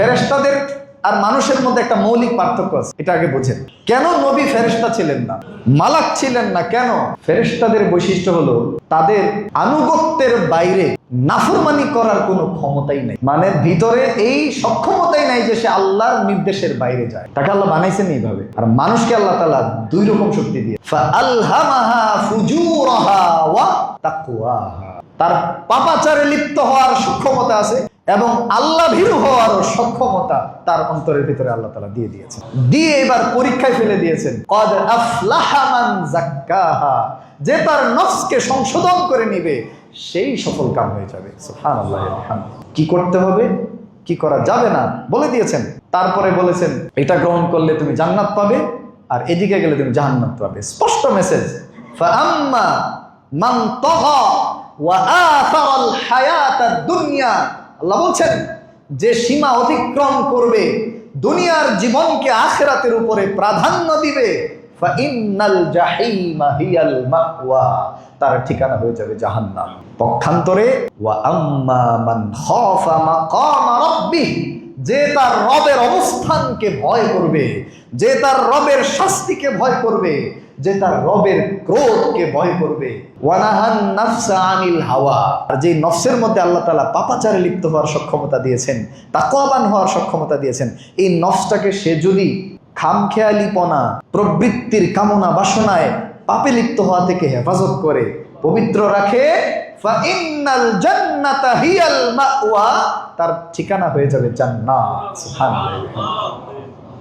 ফেরেশতাদের আর মানুষের মধ্যে একটা মৌলিক পার্থক্য আছে, এটা আগে বুঝেন। কেন নবী ফেরেশতা ছিলেন না? মালাক ছিলেন না কেন? ফেরেশতাদের বৈশিষ্ট্য হলো, তাদের আনুগত্যের বাইরে নাফরমানি করার কোনো ক্ষমতাই নাই। মানে ভিতরে এই সক্ষমতাই নাই যে সে আল্লাহর নির্দেশের বাইরে যায়। তাকে আল্লাহ বানাইছেন এইভাবে। আর মানুষকে আল্লাহ তাআলা দুই রকম শক্তি দিয়ে তার পাপাচারে লিপ্ত হওয়ার সক্ষমতা আছে এবং আল্লাহ ভীরু হওয়ার সক্ষমতা তার অন্তরের ভিতরে আল্লাহ তালা দিয়ে দিয়েছেন। দিয়ে এবার পরীক্ষায় ফেলে দিয়েছেন, কদ আফলাহা জাক্কাহা যে তার নফসকে সংশোধন করে নিবে, সেই সফল কাম হয়ে যাবে। কি করতে হবে? কি করা যাবে না? বলে দিয়েছেন। তারপরে বলেছেন, এটা গ্রহণ করলে তুমি জান্নাত পাবে, আর এদিকে গেলে তুমি জাহান্নাত পাবে। স্পষ্ট মেসেজ ফাআম্মা মান হায়াতাদ দুনিয়া আল্লাহ বলছেন, যে সীমা অতিক্রম করবে, দুনিয়ার জীবনকে আখেরাতের উপরে প্রাধান্য দিবে তার ঠিকানা হয়ে যাবে জাহান্নাম। পক্ষান্তরে যে তার রবের অবস্থানকে ভয় করবে, যে তার রবের শাস্তিকে ভয় করবে যে তার রবের ক্রোধকে ভয় করবে। ওয়ানাহান আনিল হাওয়া। আর যে নফসের মধ্যে আল্লাহ তাআলা পাপাচারে লিপ্ত হওয়ার সক্ষমতা দিয়েছেন, তাকওয়াবান হওয়ার সক্ষমতা দিয়েছেন, এই নফসটাকে সে যদি খামখেয়ালিপনা, প্রবৃত্তির কামনা বাসনায় পাপে লিপ্ত হওয়া থেকে হেফাজত করে, পবিত্র রাখে তার ঠিকানা হয়ে যাবে জান্নাত।